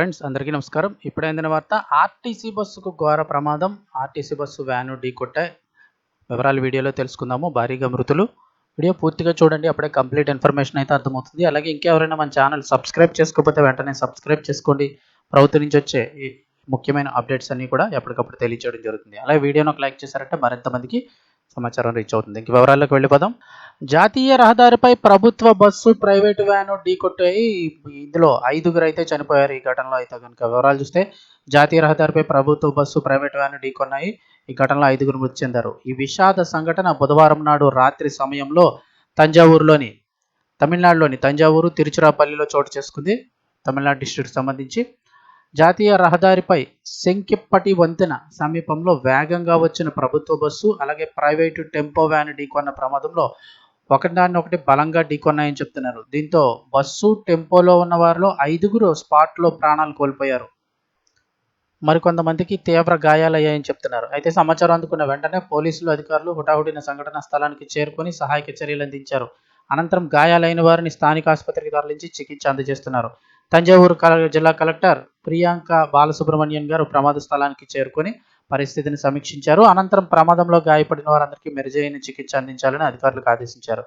Friends అందరికీ నమస్కారం. ఇప్పుడైందిన వార్త ఆర్టీసీ బస్సుకు ఘోర ప్రమాదం. ఆర్టీసీ బస్సు వ్యాను ఢీకొట్టే వివరాలు వీడియోలో తెలుసుకుందాము. భారీగా మృతులు. వీడియో పూర్తిగా చూడండి అప్పుడే కంప్లీట్ ఇన్ఫర్మేషన్ అయితే అర్థమవుతుంది. అలాగే ఇంకెవరైనా మన ఛానల్ సబ్స్క్రైబ్ చేసుకోకపోతే వెంటనే సబ్స్క్రైబ్ చేసుకోండి. ప్రభుత్వం నుంచి వచ్చే ఈ ముఖ్యమైన అప్డేట్స్ అన్నీ కూడా ఎప్పటికప్పుడు తెలియజేయడం జరుగుతుంది. అలాగే వీడియోను ఒక లైక్ చేశారంటే మరింత మందికి సమాచారం రీచ్ అవుతుంది. ఇంక వివరాల్లోకి వెళ్ళిపోదాం. జాతీయ రహదారిపై ప్రభుత్వ బస్సు ప్రైవేటు వ్యాను ఢీకొట్టాయి ఇందులో ఐదుగురు అయితే చనిపోయారు. ఈ ఘటనలో అయితే కనుక వివరాలు చూస్తే జాతీయ రహదారిపై ప్రభుత్వ బస్సు ప్రైవేటు వ్యాను ఢీకొన్నాయి ఈ ఘటనలో ఐదుగురు మృతి చెందారు. ఈ విషాద సంఘటన బుధవారం నాడు రాత్రి సమయంలో తంజావూరులోని తమిళనాడులోని తంజావూరు తిరుచిరాపల్లిలో చోటు చేసుకుంది. తమిళనాడు డిస్ట్రిక్ట్ సంబంధించి జాతీయ రహదారిపై శంకిప్పటి వంతెన సమీపంలో వేగంగా వచ్చిన ప్రభుత్వ బస్సు అలాగే ప్రైవేటు టెంపో వ్యాన్ ఢీకొన్న ప్రమాదంలో ఒకదాన్ని ఒకటి బలంగా ఢీకొన్నాయని చెప్తున్నారు. దీంతో బస్సు టెంపోలో ఉన్న వారిలో ఐదుగురు స్పాట్లో ప్రాణాలు కోల్పోయారు. మరికొంతమందికి తీవ్ర గాయాలయ్యాయని చెప్తున్నారు. అయితే సమాచారం అందుకున్న వెంటనే పోలీసులు అధికారులు హుటాహుటిన సంఘటన స్థలానికి చేరుకొని సహాయక చర్యలు అందించారు. అనంతరం గాయాలైన వారిని స్థానిక ఆసుపత్రికి తరలించి చికిత్స అందజేస్తున్నారు. తంజావూరు జిల్లా కలెక్టర్ ప్రియాంక బాలసుబ్రహ్మణ్యన్ గారు ప్రమాద స్థలానికి చేరుకొని పరిస్థితిని సమీక్షించారు. అనంతరం ప్రమాదంలో గాయపడిన వారందరికీ మెరుగైన చికిత్స అందించాలని అధికారులకు ఆదేశించారు.